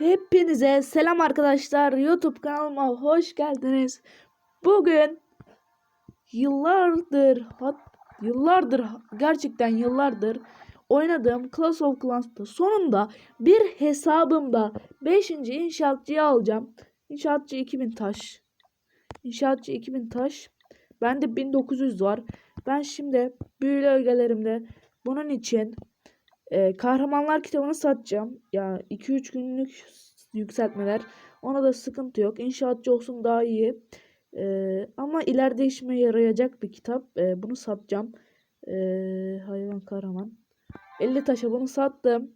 Hepinize selam arkadaşlar. YouTube kanalıma hoş geldiniz. Bugün yıllardır hat, yıllardır gerçekten yıllardır oynadığım Clash of Clans'ta sonunda bir hesabımda 5. inşaatçıyı alacağım. İnşaatçı 2000 taş. İnşaatçı 2000 taş. Bende 1900 var. Ben şimdi büyülü ögelerimde bunun için ee, kahramanlar kitabını satacağım. Ya 2-3 günlük yükseltmeler. Ona da sıkıntı yok. İnşaatçı olsun daha iyi. Ee, ama ileride işime yarayacak bir kitap. Ee, bunu satacağım. Ee, hayvan kahraman. 50 taşa bunu sattım.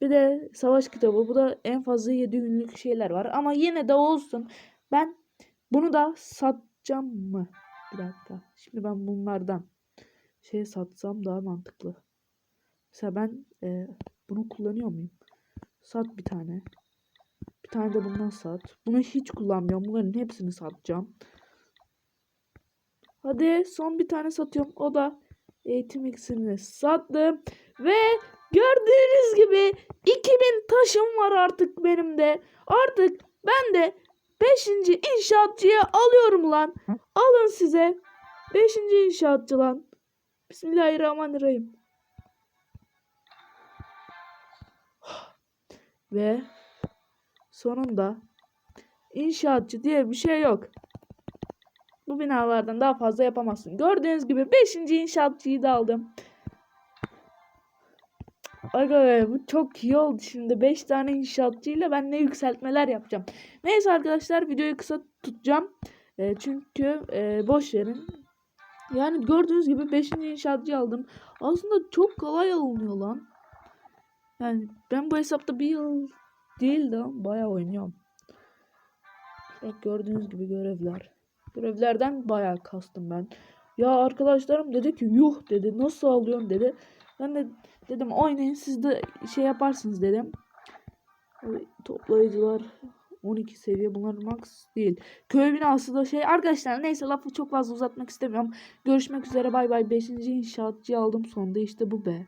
Bir de savaş kitabı. Bu da en fazla 7 günlük şeyler var. Ama yine de olsun. Ben bunu da satacağım mı? Bir dakika. Şimdi ben bunlardan şey satsam daha mantıklı. Mesela ben e, bunu kullanıyor muyum? Sat bir tane. Bir tane de bundan sat. Bunu hiç kullanmıyorum. Bunların hepsini satacağım. Hadi son bir tane satıyorum. O da eğitim iksirini sattım. Ve gördüğünüz gibi 2000 taşım var artık benim de. Artık ben de 5. inşaatçıya alıyorum lan. Alın size. 5. inşaatçı lan. Bismillahirrahmanirrahim. Ve sonunda inşaatçı diye bir şey yok. Bu binalardan daha fazla yapamazsın. Gördüğünüz gibi 5. inşaatçıyı da aldım. Aga be, bu çok iyi oldu şimdi. 5 tane inşaatçıyla ben ne yükseltmeler yapacağım. Neyse arkadaşlar videoyu kısa tutacağım. E, çünkü e, boş verin. Yani gördüğünüz gibi 5. inşaatçıyı aldım. Aslında çok kolay alınıyor lan. Yani ben bu hesapta bir yıl değil de bayağı oynuyorum. Bak gördüğünüz gibi görevler. Görevlerden bayağı kastım ben. Ya arkadaşlarım dedi ki yuh dedi nasıl alıyorsun dedi. Ben de dedim oynayın siz de şey yaparsınız dedim. Ay, Toplayıcılar 12 seviye bunlar max değil. Köy binası da şey arkadaşlar neyse lafı çok fazla uzatmak istemiyorum. Görüşmek üzere bay bay 5. inşaatçıyı aldım sonunda işte bu be.